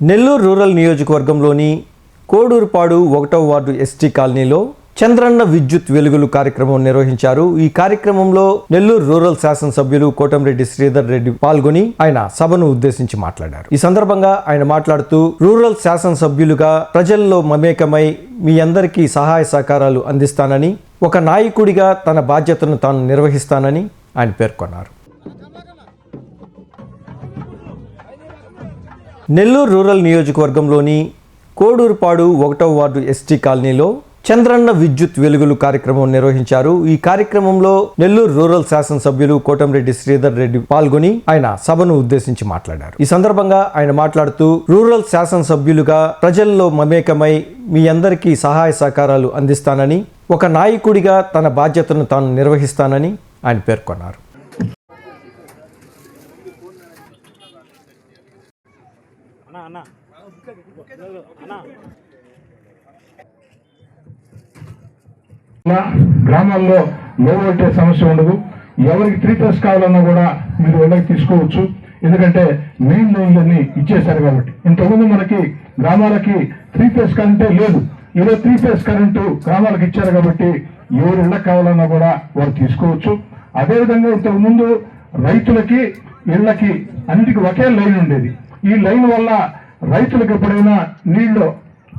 Nellore rural నియోజకవర్గంలోని కోడూరుపాడు ఒకటవ ward ST కాలనీలో చంద్రన్న విద్యుత్ వెలుగులు కార్యక్రమం నిర్వహించారు. ఈ కార్యక్రమంలో నెల్లూరు రూరల్ శాసనసభ్యులు కోటంరెడ్డి శ్రీధర్ రెడ్డి పాల్గొని ఆయన సభను ఉద్దేశించి మాట్లాడారు. ఈ సందర్భంగా ఆయన మాట్లాడుతూ రూరల్ శాసనసభ్యులుగా ప్రజల్లో మమేకమై మీ అందరికీ సహాయ సహకారాలు అందిస్తానని ఒక నాయకుడిగా తన బాధ్యతను తాను నిర్వహిస్తానని ఆయన పేర్కొన్నారు. నెల్లూరు రూరల్ నియోజకవర్గంలోని కోడూరుపాడు ఒకటవ వార్డు ఎస్టీ కాలనీలో చంద్రన్న విద్యుత్ వెలుగులు కార్యక్రమం నిర్వహించారు. ఈ కార్యక్రమంలో నెల్లూరు రూరల్ శాసనసభ్యులు కోటంరెడ్డి శ్రీధర్ రెడ్డి పాల్గొని ఆయన సభను ఉద్దేశించి మాట్లాడారు. ఈ సందర్భంగా ఆయన మాట్లాడుతూ రూరల్ శాసనసభ్యులుగా ప్రజల్లో మమేకమై మీ అందరికీ సహాయ సహకారాలు అందిస్తానని ఒక నాయకుడిగా తన బాధ్యతను తాను నిర్వహిస్తానని ఆయన పేర్కొన్నారు. అన్నా అన్నా. అన్నా. గ్రామాల్లో లో వోల్టేజ్ సమస్య ఉండదు. ఎవరికి త్రీ ప్లస్ కావాలన్నా కూడా మీరు వెళ్ళకి తీసుకోవచ్చు. ఎందుకంటే మెయిన్ లైన్లన్నీ ఇచ్చేశారు కాబట్టి. ఇంతకుముందు మనకి గ్రామాలకి త్రీ ప్లస్ కరెంటే లేదు. ఈరోజు త్రీ ఫేస్ కరెంటు గ్రామాలకు ఇచ్చారు కాబట్టి ఎవరు ఇళ్ళకి కావాలన్నా కూడా వారు తీసుకోవచ్చు. అదేవిధంగా ఇంతకు ముందు రైతులకి ఇళ్ళకి అన్నిటికీ ఒకే లైన్ ఉండేది. ఈ లైన్ వల్ల రైతులకు ఎప్పుడైనా నీళ్ళు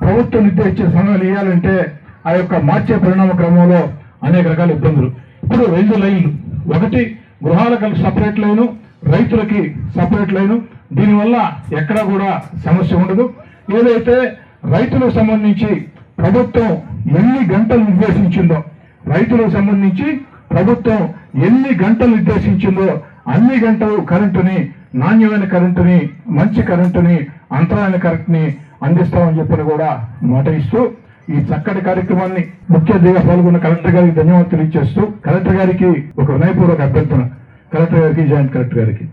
ప్రభుత్వం నిర్దేశించే సమయాలు ఇవ్వాలంటే ఆ యొక్క మార్చే పరిణామ క్రమంలో అనేక రకాల ఇబ్బందులు. ఇప్పుడు రెండు లైన్లు. ఒకటి గృహాలకు సపరేట్ లైను రైతులకి సపరేట్ లైను. దీనివల్ల ఎక్కడా కూడా సమస్య ఉండదు. ఏదైతే రైతులకు సంబంధించి ప్రభుత్వం ఎన్ని గంటలు నిర్దేశించిందో రైతులకు సంబంధించి ప్రభుత్వం ఎన్ని గంటలు నిర్దేశించిందో అన్ని గంటలు కరెంటుని నాణ్యమైన కరెంటుని మంచి కరెంటుని అంతరాయన కరెంటుని అందిస్తామని చెప్పని కూడా మాట ఇస్తూ ఈ చక్కటి కార్యక్రమాన్ని ముఖ్య అతిథిగా పాల్గొన్న కలెక్టర్ గారికి ధన్యవాదాలు తెలియజేస్తూ కలెక్టర్ గారికి ఒక వినయపూర్వక అభ్యర్థన కలెక్టర్ గారికి జాయింట్ కలెక్టర్ గారికి.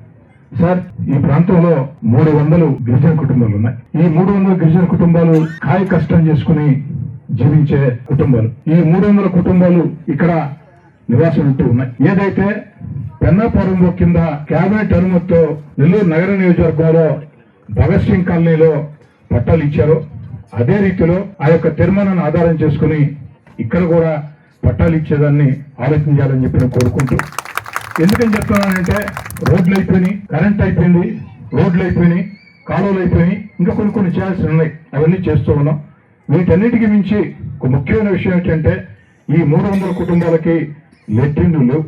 సార్ ఈ ప్రాంతంలో మూడు వందలు గిరిజన కుటుంబాలు ఉన్నాయి. ఈ మూడు వందల గిరిజన కుటుంబాలు కాయ కష్టం చేసుకుని జీవించే కుటుంబాలు. ఈ మూడు వందల కుటుంబాలు ఇక్కడ నివాసం ఉంటూ ఉన్నాయి. ఏదైతే పెన్నాపురంలో కింద క్యాబినెట్ అనుమతితో నెల్లూరు నగర నియోజకవర్గంలో భగత్ సింగ్ కాలనీలో పట్టాలు ఇచ్చారో. అదే రీతిలో ఆ యొక్క తీర్మానాన్ని ఆధారం చేసుకుని ఇక్కడ కూడా పట్టాలు ఇచ్చేదాన్ని ఆలోచించాలని చెప్పి నేను కోరుకుంటూ. ఎందుకని చెప్తున్నానంటే రోడ్లు అయిపోయినాయి కరెంట్ అయిపోయింది రోడ్లు అయిపోయినాయి కాలువలు అయిపోయినాయి ఇంకా కొన్ని కొన్ని చేయాల్సి ఉన్నాయి. అవన్నీ చేస్తూ ఉన్నాం. వీటన్నిటికీ మించి ఒక ముఖ్యమైన విషయం ఏంటంటే ఈ మూడు వందల కుటుంబాలకి లెట్రిన్లు. లేవు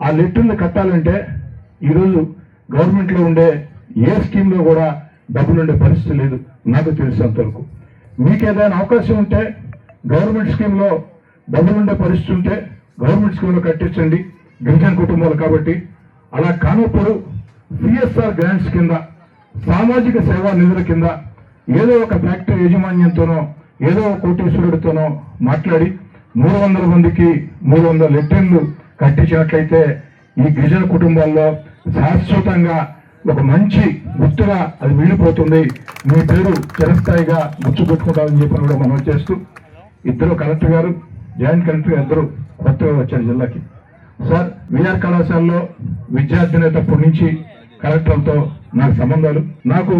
ఆ లెట్రిన్లు కట్టాలంటే ఈరోజు గవర్నమెంట్లో ఉండే ఏ స్కీమ్లో కూడా డబ్బులు ఉండే పరిస్థితి లేదు. నాకు తెలిసినంతవరకు మీకు ఏదైనా అవకాశం ఉంటే గవర్నమెంట్ స్కీమ్లో డబ్బులు ఉండే పరిస్థితి ఉంటే గవర్నమెంట్ స్కీమ్లో కట్టించండి. గిరిజన కుటుంబాలు కాబట్టి. అలా కానప్పుడు సిఎస్ఆర్ గ్రాంట్స్ కింద సామాజిక సేవా నిధుల కింద ఏదో ఒక ఫ్యాక్టరీ యాజమాన్యంతోనో ఏదో ఒక కోటీశ్వరుడితోనో మాట్లాడి మూడు వందల మందికి మూడు వందల లెట్రిన్లు కట్టించినట్లయితే ఈ గిరిజన కుటుంబాల్లో శాశ్వతంగా ఒక మంచి గుర్తుగా అది వెళ్ళిపోతుంది మీ పేరు చిరస్థాయిగా గుర్తుపెట్టుకుంటామని చెప్పి కూడా మనం చేస్తూ ఇద్దరు కలెక్టర్ గారు జాయింట్ కలెక్టర్ గారు ఇద్దరు కొత్తగా వచ్చారు జిల్లాకి. సార్ విఆర్ కళాశాలలో విద్యార్థినేటప్పటి నుంచి కలెక్టర్లతో నాకు సంబంధాలు. నాకు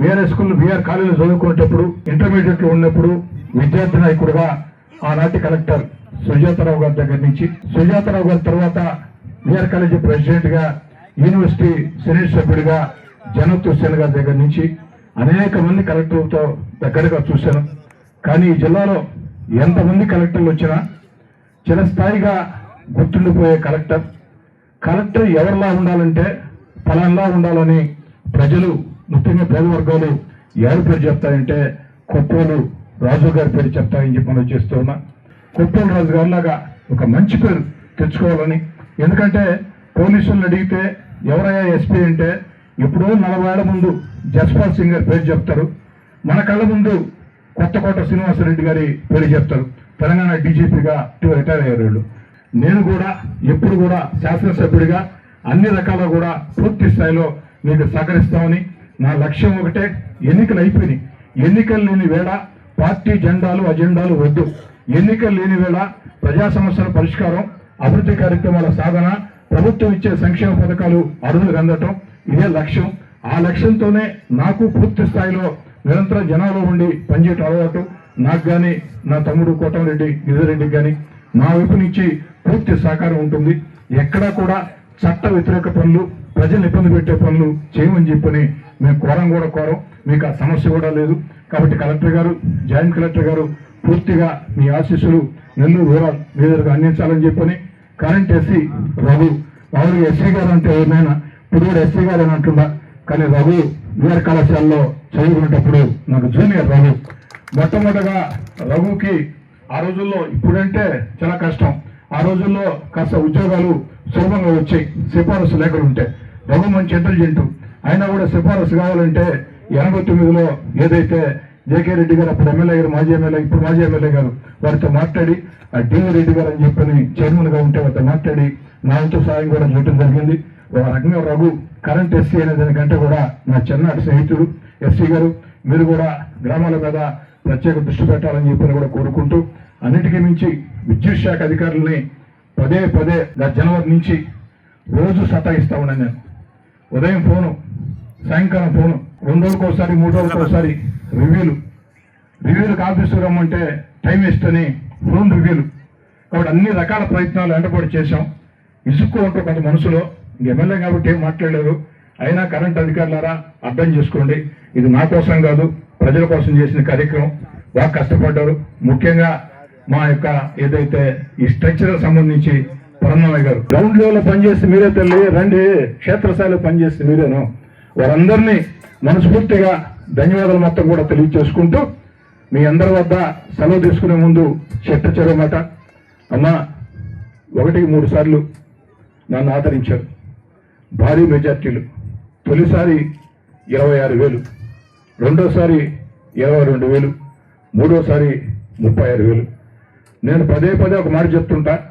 విఆర్ఎస్ స్కూల్ విఆర్ కాలేజీలో చదువుకునేటప్పుడు ఇంటర్మీడియట్లో ఉన్నప్పుడు విద్యార్థి నాయకుడుగా ఆనాటి కలెక్టర్ సుజాతరావు గారి దగ్గర నుంచి. సుజాతారావు గారి తర్వాత విఆర్ కాలేజీ ప్రెసిడెంట్గా యూనివర్సిటీ సెనేట్ సభ్యుడిగా జనత్ హుస్సేన్ గారి దగ్గర నుంచి అనేక మంది కలెక్టర్లతో దగ్గరగా చూశాను. కానీ ఈ జిల్లాలో ఎంతమంది కలెక్టర్లు వచ్చినా చిరస్థాయిగా గుర్తుండిపోయే కలెక్టర్. కలెక్టర్ ఎవరిలా ఉండాలంటే ఫలంలా ఉండాలని ప్రజలు ముఖ్యంగా పేద వర్గాలు ఎవరి పేరు చెప్తారంటే కుప్పలు రాజు గారి పేరు చెప్తారని చెప్పి మనం చేస్తూ ఉన్నా. కొప్పోలు రాజు గారిలాగా ఒక మంచి పేరు తెచ్చుకోవాలని. ఎందుకంటే పోలీసులను అడిగితే ఎవరయ్యా ఎస్పీ అంటే ఎప్పుడో నలభై ఏళ్ళ ముందు జస్పాల్ సింగ్ గారి పేరు చెప్తారు. మన కళ్ళ ముందు కొత్తకోట శ్రీనివాసరెడ్డి గారి పేరు చెప్తారు. తెలంగాణ డీజీపీగా రిటైర్ అయ్యారు వీళ్ళు. నేను కూడా ఎప్పుడు కూడా శాసనసభ్యుడిగా అన్ని రకాల కూడా పూర్తి స్థాయిలో మీకు సహకరిస్తామని నా లక్ష్యం ఒకటే ఎన్నికలు అయిపోయినాయి. ఎన్నికలు లేని వేళ పార్టీ జెండాలు అజెండాలు వద్దు. ఎన్నికలు లేని వేళ ప్రజా సమస్యల పరిష్కారం అభివృద్ధి కార్యక్రమాల సాధన ప్రభుత్వం ఇచ్చే సంక్షేమ పథకాలు అర్హులు అందటం ఇదే లక్ష్యం. ఆ లక్ష్యంతోనే నాకు పూర్తి స్థాయిలో నిరంతరం జనాల్లో ఉండి పనిచేయటం అలవాటు. నాకు కానీ నా తమ్ముడు కోటమిరెడ్డి గిరిజరెడ్డికి కానీ నా వైపు నుంచి పూర్తి సహకారం ఉంటుంది. ఎక్కడా కూడా చట్ట వ్యతిరేక పనులు ప్రజలు ఇబ్బంది పెట్టే పనులు చేయమని చెప్పని మేము కోరం కూడా కోరం. మీకు ఆ సమస్య కూడా లేదు. కాబట్టి కలెక్టర్ గారు జాయింట్ కలెక్టర్ గారు పూర్తిగా మీ ఆశీస్సులు నెల్లూరు రూరల్ లీడర్గా అందించాలని చెప్పని కరెంట్ ఎస్సీ రఘు మామూలుగా ఎస్సీ గారు అంటే ఏమైనా ఇప్పుడు కూడా ఎస్సీ గారు అని అంటుండా కానీ రఘు వీఆర్ కళాశాలలో చదువుకునేటప్పుడు నాకు జూనియర్ రఘు మొట్టమొదటగా రఘుకి ఆ రోజుల్లో ఇప్పుడంటే చాలా కష్టం. ఆ రోజుల్లో కాస్త ఉద్యోగాలు సులభంగా వచ్చాయి సిఫారసు లేఖలు ఉంటే. రఘు మంచి ఇంటెలిజెంట్ అయినా కూడా సిఫారసు కావాలంటే ఎనభై తొమ్మిదిలో ఏదైతే జేకే రెడ్డి గారు అప్పుడు ఎమ్మెల్యే గారు మాజీ ఎమ్మెల్యే ఇప్పుడు మాజీ ఎమ్మెల్యే గారు వారితో మాట్లాడి ఆ డివి రెడ్డి గారు అని చెప్పని చైర్మన్గా ఉంటే వారితో మాట్లాడి నా వంతు సాయం కూడా చేయడం జరిగింది. ఒక రకంగా రఘు కరెంట్ ఎస్సీ అనే దానికంటే కూడా నా చిన్నటి స్నేహితుడు ఎస్సీ గారు. మీరు కూడా గ్రామాల మీద ప్రత్యేక దృష్టి పెట్టాలని చెప్పని కూడా కోరుకుంటూ అన్నిటికీ మించి విద్యుత్ శాఖ అధికారులని పదే పదే గత జనవరి నుంచి రోజు సతాయిస్తా ఉన్నాను నేను. ఉదయం ఫోను సాయంకాలం ఫోను రెండు రోజులకోసారి మూడు రోజులకోసారి ఒకసారి రివ్యూలు రివ్యూలకు ఆఫీసు రమ్మంటే టైం వేస్ట్ అని ఫోన్ రివ్యూలు కాబట్టి అన్ని రకాల ప్రయత్నాలు వెంటబడి చేశాం. ఇసుక్కు ఉంటే కొంత మనసులో. ఎమ్మెల్యే కాబట్టి ఏం మాట్లాడలేరు అయినా కరెంట్ అధికారులారా అర్థం చేసుకోండి. ఇది నా కోసం కాదు ప్రజల కోసం చేసిన కార్యక్రమం. బాగా కష్టపడ్డారు. ముఖ్యంగా మా యొక్క ఏదైతే ఈ స్ట్రక్చర్ సంబంధించి పరమయ్య గారు. గ్రౌండ్ లెవెల్ పనిచేసి మీరే తల్లి రండి క్షేత్రస్థాయిలో పనిచేస్తే మీరేను. వారందరినీ మనస్ఫూర్తిగా ధన్యవాదాలు మొత్తం కూడా తెలియజేసుకుంటూ మీ అందరి వద్ద సెలవు తీసుకునే ముందు చెట్ట చెరమాట అమ్మా ఒకటికి మూడు సార్లు నన్ను ఆదరించారు. భారీ మెజార్టీలు. తొలిసారి ఇరవై ఆరు వేలు. రెండోసారి ఇరవై రెండు వేలు. మూడోసారి ముప్పై ఆరు వేలు. నేను పదే పదే ఒక మాట చెప్తుంటా.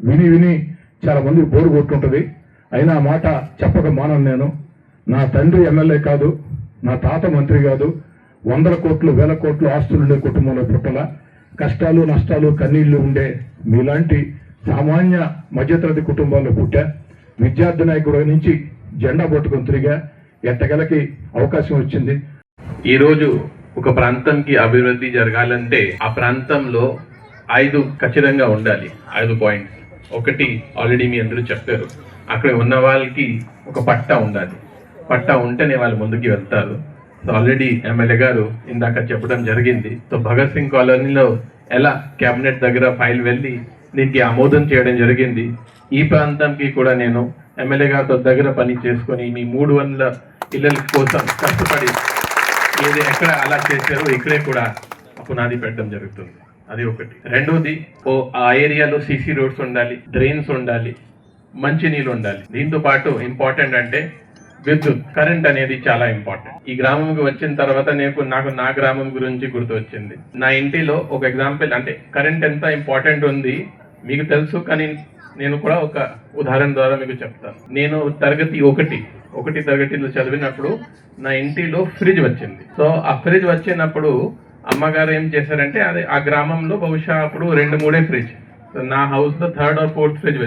విని విని చాలా మంది బోరు కొట్టుంటుంది. అయినా మాట చెప్పక మానను నేను. నా తండ్రి ఎమ్మెల్యే కాదు. నా తాత మంత్రి కాదు వందల కోట్లు వేల కోట్లు ఆస్తులుండే కుటుంబంలో పుట్టల. కష్టాలు నష్టాలు కన్నీళ్ళు ఉండే మీలాంటి సామాన్య మధ్యతరగతి కుటుంబాల్లో పుట్టా. విద్యార్థి నాయకుడు నుంచి జెండా పట్టుకొని తిరిగా ఎట్టగలకి అవకాశం వచ్చింది. ఈరోజు ఒక ప్రాంతంకి అభివృద్ధి జరగాలంటే ఆ ప్రాంతంలో ఐదు ఖచ్చితంగా ఉండాలి. ఐదు పాయింట్స్. ఒకటి ఆల్రెడీ మీ అందరూ చెప్పారు. అక్కడ ఉన్న వాళ్ళకి ఒక పట్టా ఉండాలి. పట్టా ఉంటేనే వాళ్ళు ముందుకు వెళ్తారు. సో ఆల్రెడీ ఎమ్మెల్యే గారు ఇందాక చెప్పడం జరిగింది. సో భగత్ సింగ్ కాలనీలో ఎలా కేబినెట్ దగ్గర ఫైల్ వెళ్ళి దీనికి ఆమోదం చేయడం జరిగింది. ఈ ప్రాంతంకి కూడా నేను ఎమ్మెల్యే గారితో దగ్గర పని చేసుకొని మీ మూడు వందల పిల్లల కోసం కష్టపడి ఏది ఎక్కడ అలా చేశారో ఇక్కడే కూడా పునాది పెట్టడం జరుగుతుంది. అది ఒకటి. రెండోది ఓ ఆ ఏరియాలో సీసీ రోడ్స్ ఉండాలి డ్రైన్స్ ఉండాలి మంచినీళ్ళు ఉండాలి. దీంతో పాటు ఇంపార్టెంట్ అంటే విద్యుత్ కరెంట్ అనేది చాలా ఇంపార్టెంట్ ఈ గ్రామంకి వచ్చిన తర్వాత నేను నాకు నా గ్రామం గురించి గుర్తు వచ్చింది నా ఇంటిలో ఒక ఎగ్జాంపుల్ అంటే కరెంట్ ఎంత ఇంపార్టెంట్ ఉంది మీకు తెలుసు కానీ నేను కూడా ఒక ఉదాహరణ ద్వారా మీకు చెప్తాను. నేను తరగతి ఒకటి ఒకటి తరగతిలో చదివినప్పుడు నా ఇంటిలో ఫ్రిడ్జ్ వచ్చింది. సో ఆ ఫ్రిడ్జ్ వచ్చినప్పుడు అమ్మగారు ఏం చేశారంటే అది ఆ గ్రామంలో బహుశా అప్పుడు రెండు మూడే ఫ్రిడ్జ్ సో నా హౌస్లో third or fourth fridge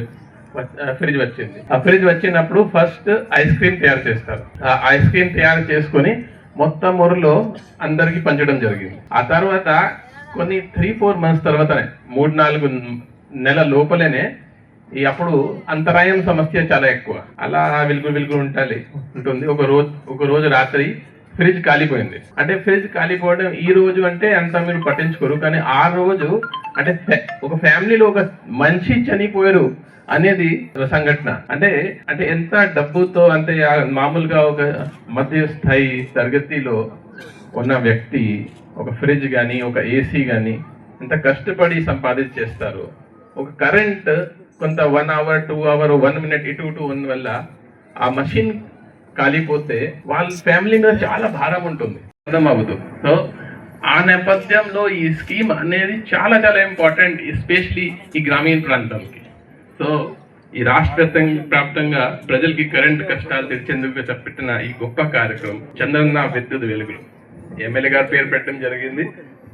fridge వచ్చింది. ఆ ఫ్రిడ్జ్ వచ్చినప్పుడు ఫస్ట్ ఐస్ క్రీమ్ తయారు చేస్తారు. ఆ ఐస్ క్రీమ్ తయారు చేసుకొని మొత్తం ఊరిలో అందరికి పంచడం జరిగింది. ఆ తర్వాత కొన్ని త్రీ ఫోర్ మంత్స్ తర్వాతనే మూడు నాలుగు నెల లోపలనే ఈ అప్పుడు అంతరాయం సమస్య చాలా ఎక్కువ. అలా విలుగు విలుగు ఉండాలి. ఉంటుంది. ఒక రోజు ఒక రోజు రాత్రి ఫ్రిడ్జ్ కాలిపోయింది. అంటే ఫ్రిడ్జ్ కాలిపోవడం ఈ రోజు అంటే అంత మీరు పట్టించుకోరు. కానీ ఆ రోజు అంటే ఫ్యా- ఒక ఫ్యామిలీలో ఒక మనిషి చనిపోయారు అనేది సంఘటన. అంటే అంటే ఎంత డబ్బుతో అంటే మామూలుగా ఒక మధ్య స్థాయి తరగతిలో ఉన్న వ్యక్తి ఒక ఫ్రిడ్జ్ కానీ ఒక ఏసీ కానీ ఎంత కష్టపడి సంపాదించి చేస్తారు ఒక కరెంట్ కొంత one hour two hour one minute ఇటు టూ వన్ వల్ల ఆ మషిన్ కాలిపోతే వాళ్ళ ఫ్యామిలీ మీద చాలా భారం ఉంటుంది. అర్థం అవ్వదు. సో ఆ నేపథ్యంలో ఈ స్కీమ్ అనేది చాలా చాలా ఇంపార్టెంట్ ఎస్పెషలీ ఈ గ్రామీణ ప్రాంతానికి సో ఈ రాష్ట్ర వ్యాప్తంగా ప్రజలకి కరెంట్ కష్టాలు తెరిచేందుకు చేపట్టిన ఈ గొప్ప కార్యక్రమం చంద్రన్న విద్యుత్ వెలుగులు. ఎమ్మెల్యే గారు పేరు పెట్టడం జరిగింది.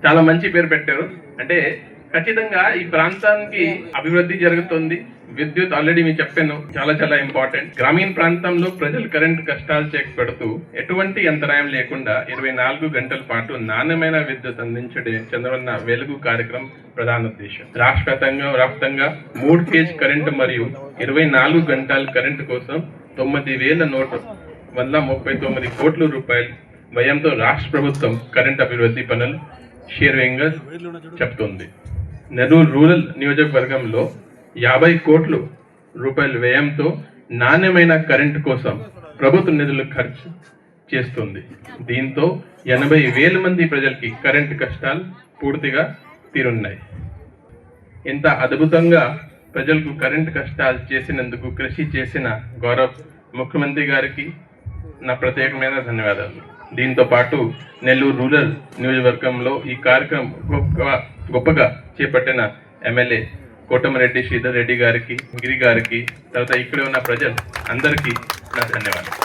చాలా మంచి పేరు పెట్టారు. అంటే ఖచ్చితంగా ఈ ప్రాంతానికి అభివృద్ధి జరుగుతుంది. విద్యుత్ ఆల్రెడీ మీకు చెప్పాను చాలా చాలా ఇంపార్టెంట్ గ్రామీణ ప్రాంతంలో ప్రజలు కరెంట్ కష్టాలు చేక పెడుతూ ఎటువంటి అంతరాయం లేకుండా ఇరవై నాలుగు గంటల పాటు నాణ్యమైన విద్యుత్ అందించడే చంద్రన్న వెలుగు కార్యక్రమం ప్రధాన ఉద్దేశం. రాష్ట్రంగా వ్యాప్తంగా మూడు ఫేజ్ కరెంటు మరియు ఇరవై నాలుగు గంటల కరెంటు కోసం తొమ్మిది వేల నూట వంద ముప్పై తొమ్మిది కోట్ల రూపాయలు వ్యయంతో రాష్ట్ర ప్రభుత్వం కరెంట్ అభివృద్ధి పనులు షేర్వేంగా చెప్తుంది. నెల్లూరు రూరల్ నియోజకవర్గంలో యాభై కోట్లు రూపాయల వ్యయంతో నాణ్యమైన కరెంటు కోసం ప్రభుత్వ నిధులు ఖర్చు చేస్తుంది. దీంతో ఎనభై వేల మంది ప్రజలకి కరెంటు కష్టాలు పూర్తిగా తీరున్నాయి. ఇంత అద్భుతంగా ప్రజలకు కరెంటు కష్టాలు చేసినందుకు కృషి చేసిన గౌరవ్ ముఖ్యమంత్రి గారికి నా ప్రత్యేకమైన ధన్యవాదాలు. దీంతో పాటు నెల్లూరు రూరల్ నియోజకవర్గంలో ఈ కార్యక్రమం గొప్ప గొప్పగా చేపట్టిన ఎమ్మెల్యే కోటమిరెడ్డి శ్రీధర్ రెడ్డి గారికి గిరి గారికి తర్వాత ఇక్కడ ఉన్న ప్రజలు అందరికీ నా ధన్యవాదాలు.